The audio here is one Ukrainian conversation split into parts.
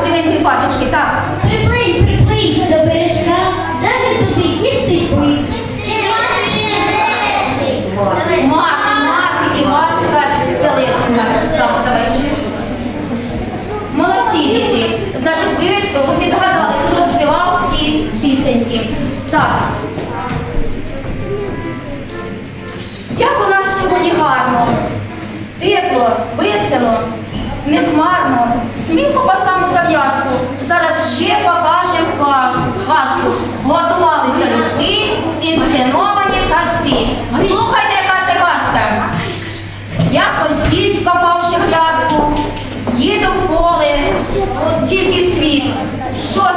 стріненькі пачечки, так. Приплинь, приплинь до бережка, дай тобі їсти плинь. Мати, мати, і мати скажуть телесина. Так, давай. Молодці діти. Значить, ви підгадали, хто співав ці пісеньки. Так. Як у нас сьогодні гарно, тепло, весело, нехмарно. Сміху по саму зав'язку. Зараз ще побачив казку. Готувалися люди, інсценовані казки. Слухайте, яка це казка. Якось дід скопав ще їду в поле, тільки світ. Що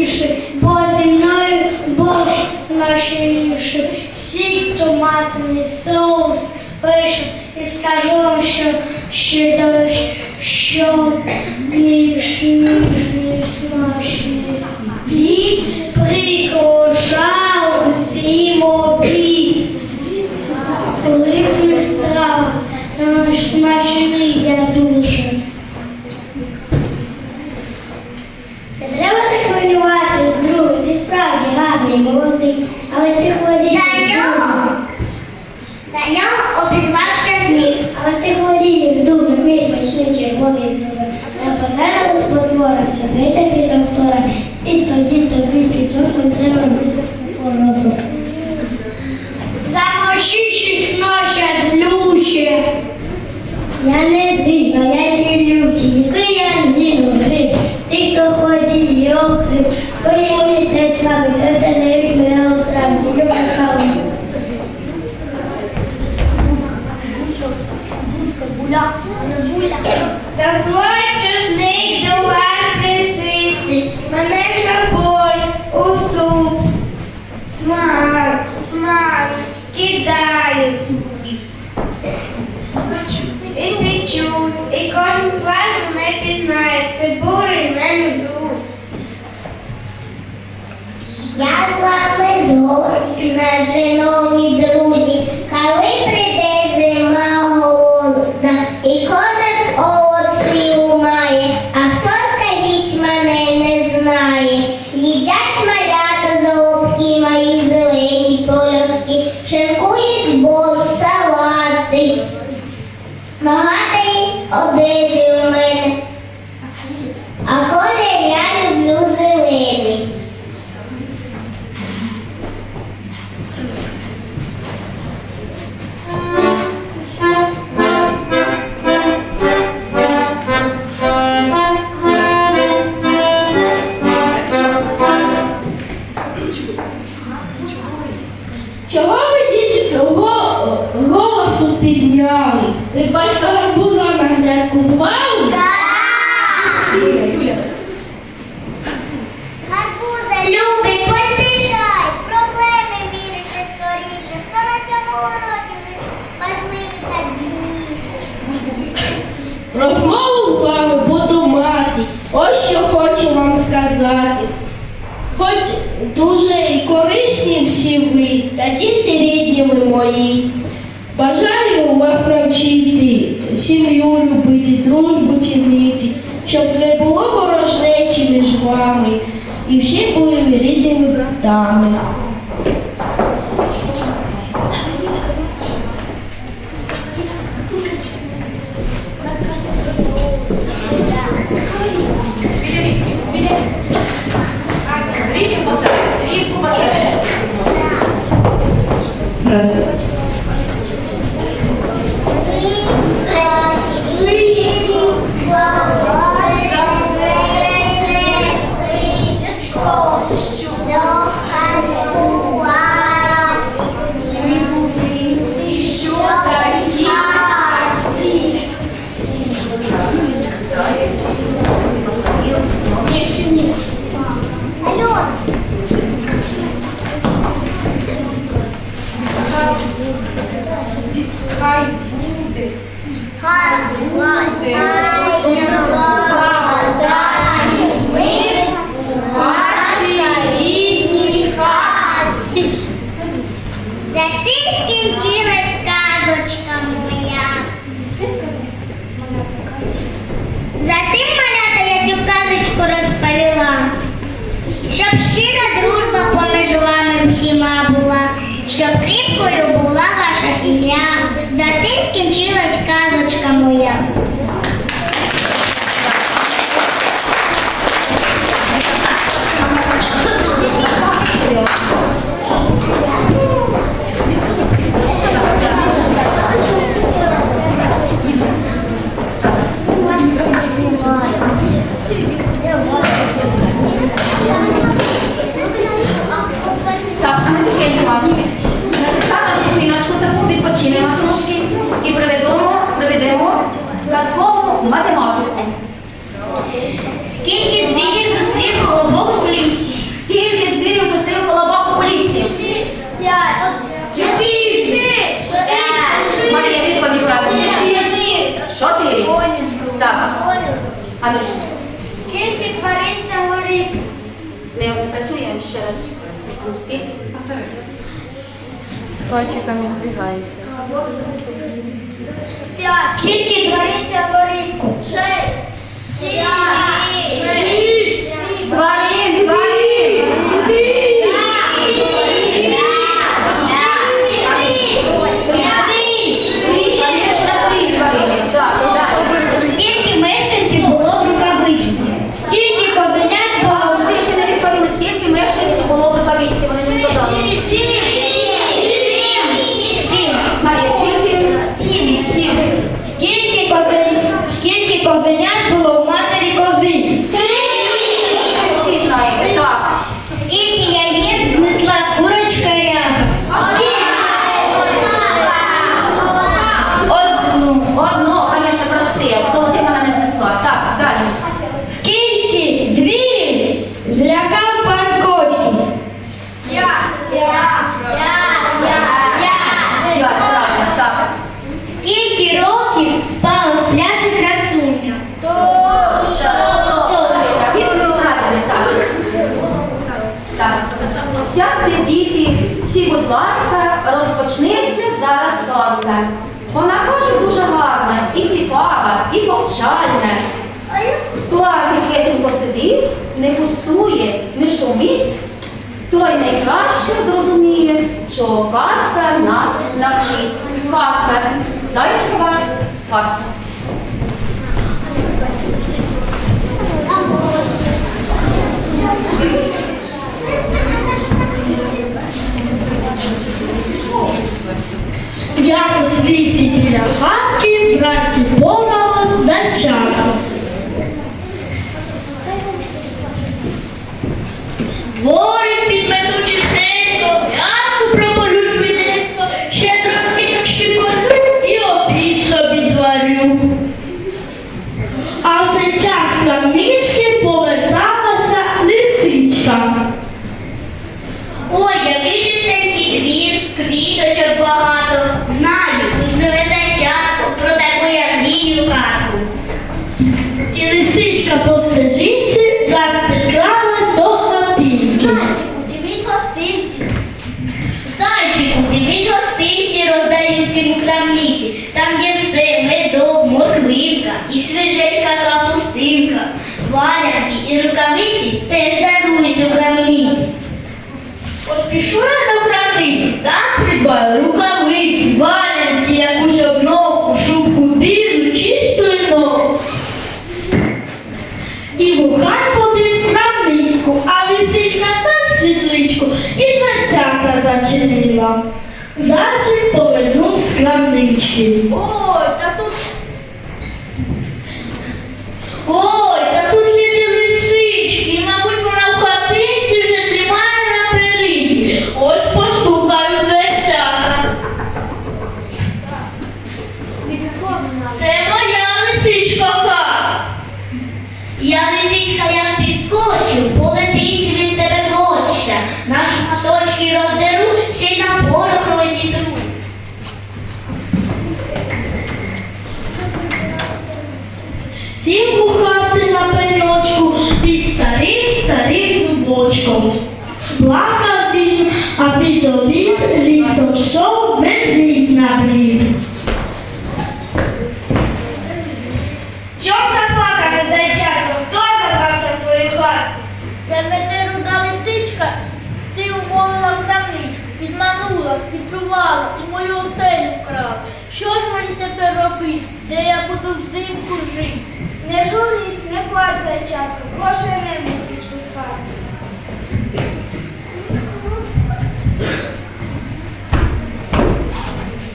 тіше, бо зі мною Бог нашіше. Всі, хто матиме соус, пише, і скажу вам, що ще дощ, що більш ніжний смачний. Плід прихожав усім обід. Коли страв, то наші я думаю. estoy Imagine. підняли. Ти бачила гарбуза на грядку звали? Так! Юля, Юля. Гарбуза, любий, поспішай, проблеми віришся скоріше. Хто на цьому уроці важливий та дійсніше? Розмову з вами буду мати. Ось що хочу вам сказати. Хоч дуже і корисні всі ви, та діти рідні ви мої. Бажаю вас навчити, сім'ю любити, дружбу цінити, щоб не було ворожнечі між вами і всі були рідними братами. はい。Зайчикова, Пац. початку, може не мусить спати.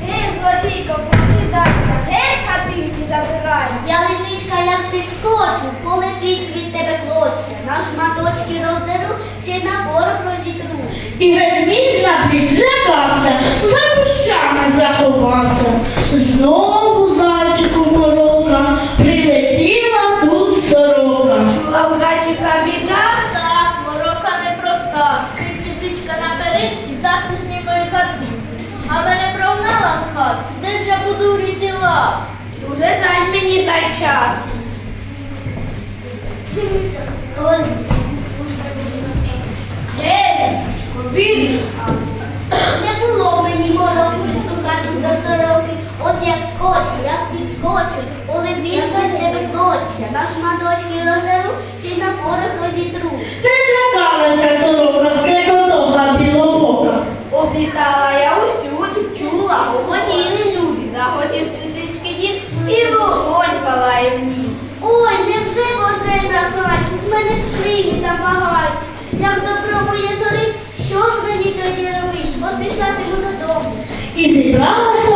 Гей, злодійко, покидайся, геть хатинки забирай. Я лисичка, як ти скочу, полетить від тебе клоче. На маточки роздеру, ще й на борок розітру. І ведмідь на плід злякався, за кущами заховався. Знову мені час. Не було мені морозу приступати до сороки. От як скочу, як підскочу, коли від тебе клоча. На шматочки розору, чи на порох розітру. Не злякалася сорока, скрекотока білобока. Облітала я усюди, чула, гомоніли люди, заходів і вогонь палає в ній. Ой, невже пожежа гать, в мене скрині та багать. Як добро моє зорить, що ж мені тоді робиш? От пішла ти додому. І зібралася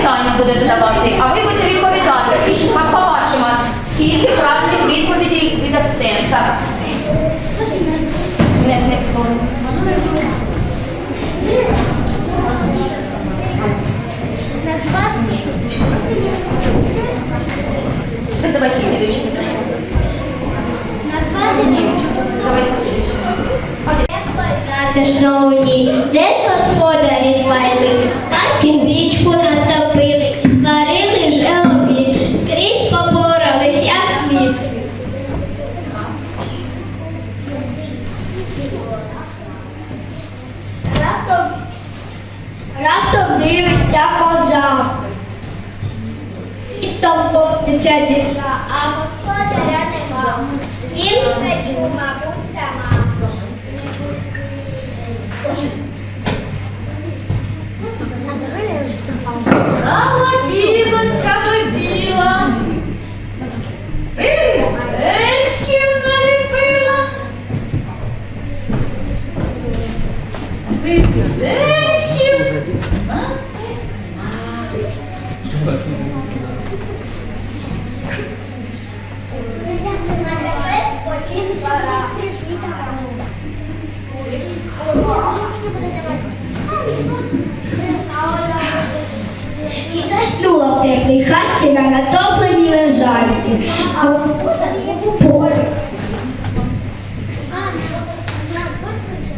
питання буде задавати, а ви будете відповідати. І побачимо, скільки правильних відповідей ви дасте. Так. Не, не, Так, давайте следующий. Название? Давайте следующий. Затишновні, де ж господарі звайли, танків річку натопили, зварили вже обід, скрізь попорались, як слід. Раптом, раптом дивиться коза. І стовпиться діша, а господаря нема. Він спечу, мабуть, Стала кізонька до діла. Пиріжечків наліпила. Пиріжечків. І в теплій хатці на натопленій лежанці, а полі.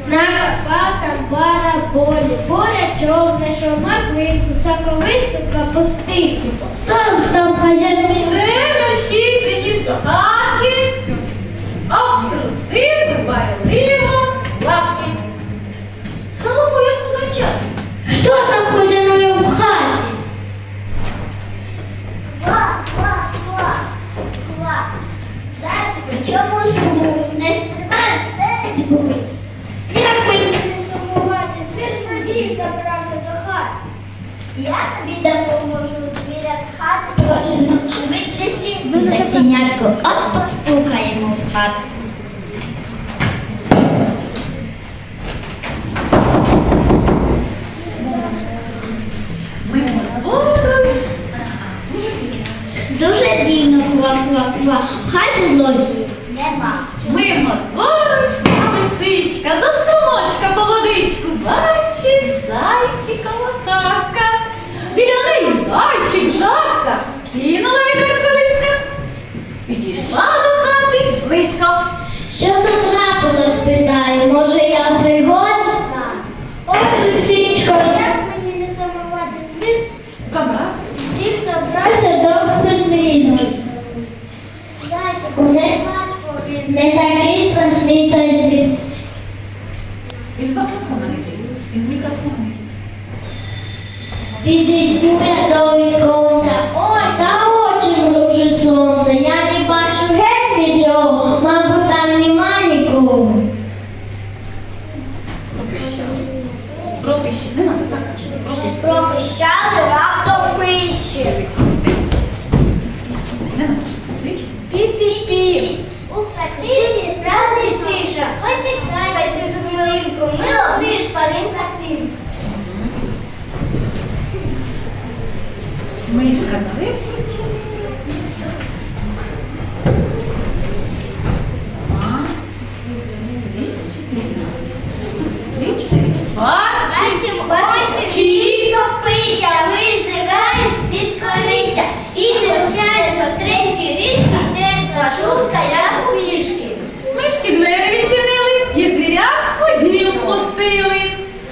На Карпатах бараболі, боря човне, що морквинку, соковисту капустинку. Там, там мерщій приніс до хатки. Обтрусив дбайливо лапки. Стало пояску завчати. Хто там хазяйнує Чому сумуєш? Не стримаєш все відбули. Як мені не сумувати? Ти забрався до хати. Я тобі допоможу звіря з хати прожену. Витрясти дитинятку, от постукаємо в хату. Дуже дивно ква-ква-ква. Злодіїв нема. Мимо дворож, та лисичка, до струмочка по водичку бачить зайчика хатка. Біля неї зайчик, жабка, кинула відерце лиска. Підійшла до хати близько. Що тут трапилось, питаю, може я в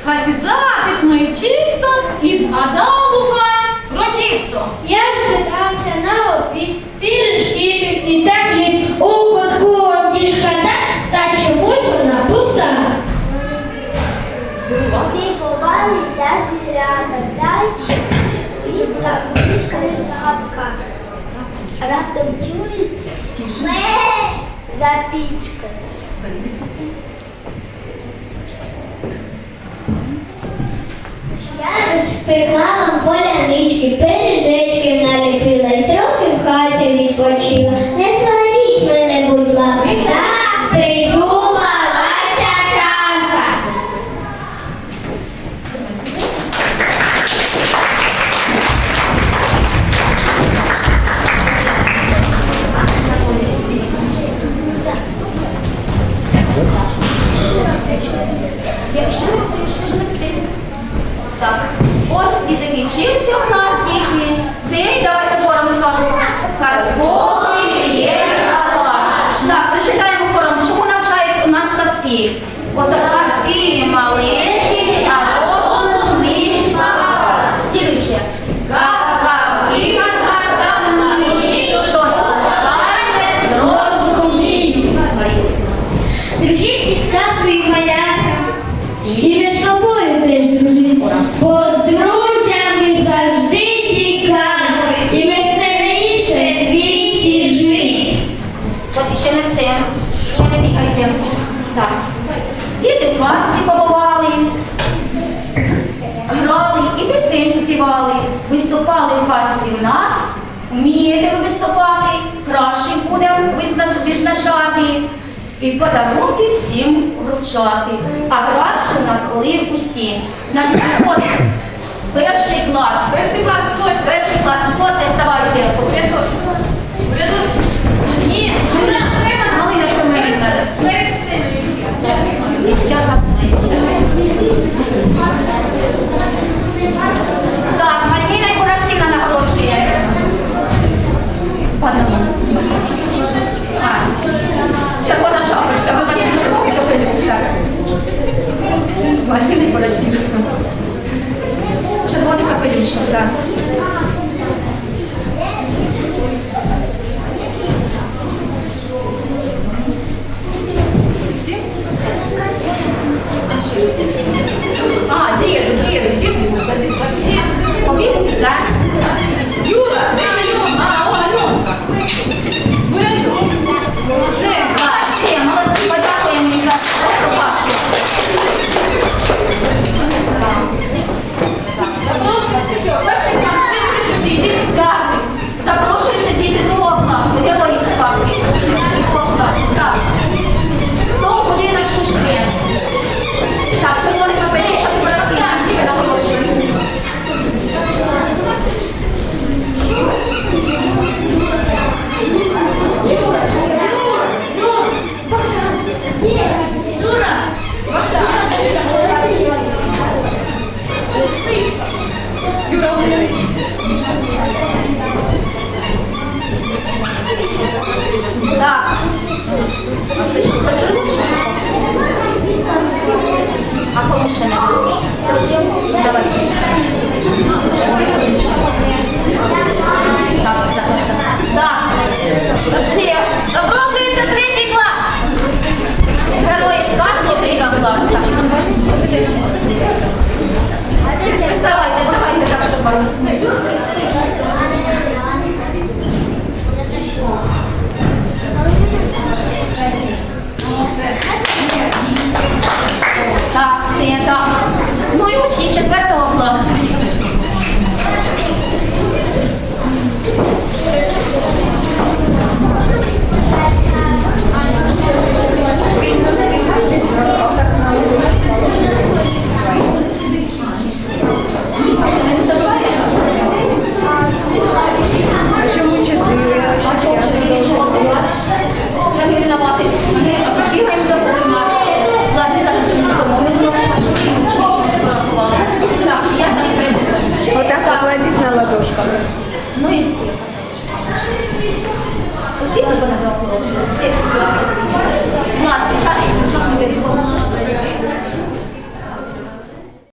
В хаті затишно і чисто, і згадав Лукай про тісто. Я ж на обід, пірішки і так і у кутку діжка та, та чомусь вона пуста. Дивувалися звірята, зайчик, ліска, мишка і жабка. Раптом чується ме за пічкою. Я спекла вам полянички, пиріжечки наліпила і трохи в хаті відпочила. Не сваріть мене, будь ласка, давати і подарунки всім вручати. А краще нас були усі. Наші виходить перший клас. Перший клас входить. Перший клас входить, ставайте. Ні, у нас треба Малина Семенівна. Перед сценою. Я Так, Маріна Курацина нагороджує. Пане Мар'їни Борисівни. Червоний капелюшок, так.